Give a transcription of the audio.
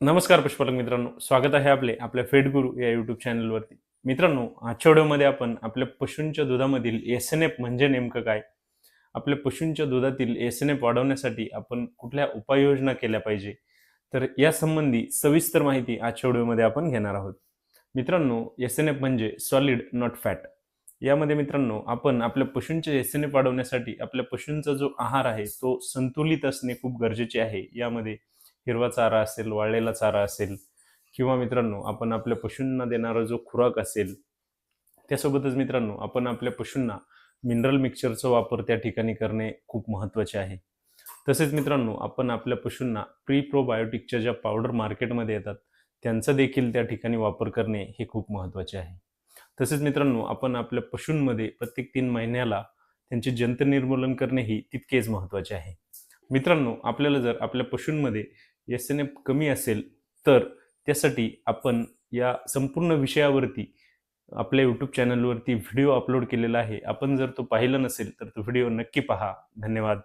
नमस्कार पुष्पलक मित्रांनो. स्वागत आहे आपले आपल्या फेड गुरु या युट्यूब चॅनलवरती मित्रांनो आजच्या व्हिडिओमध्ये आपण आपल्या पशूंच्या दुधामधील एस एन एफ म्हणजे नेमकं काय? आपल्या पशूंच्या दुधातील एस एन एफ वाढवण्यासाठी आपण कुठल्या उपाययोजना केल्या पाहिजे? तर यासंबंधी सविस्तर माहिती आजच्या व्हिडिओमध्ये आपण घेणार आहोत. मित्रांनो एस एन एफ म्हणजे सॉलिड नॉट फॅट यामध्ये मित्रांनो आपण आपल्या पशूंचे एस एन एफ वाढवण्यासाठी आपल्या पशूंचा जो आहार आहे तो संतुलित असणे खूप गरजेचे आहे. यामध्ये हिरवा चारा असेल वाळलेला चारा असेल किंवा मित्रांनो आपण आपल्या पशूंना देणारा जो खुराक असेल त्यासोबतच मित्रांनो आपण आपल्या पशूंना मिनरल मिक्सचरचा वापर त्या ठिकाणी करणे खूप महत्त्वाचे आहे. तसेच मित्रांनो आपण आपल्या पशूंना प्री प्रोबायोटिकच्या ज्या पावडर मार्केटमध्ये येतात त्यांचा देखील त्या ठिकाणी वापर करणे हे खूप महत्त्वाचे आहे. तसेच मित्रांनो आपण आपल्या पशूंमध्ये प्रत्येक तीन महिन्याला त्यांचे जंत निर्मूलन करणे ही तितकेच महत्त्वाचे आहे. मित्रांनो आपल्याला जर आपल्या पशूंमध्ये एस एन एफ कमी असेल तर त्यासाठी आपण या संपूर्ण विषयावरती आपल्या यूट्यूब चॅनलवरती व्हिडिओ अपलोड केलेला आहे. आपण जर तो पाहिला नसेल तर तो व्हिडिओ नक्की पहा. धन्यवाद.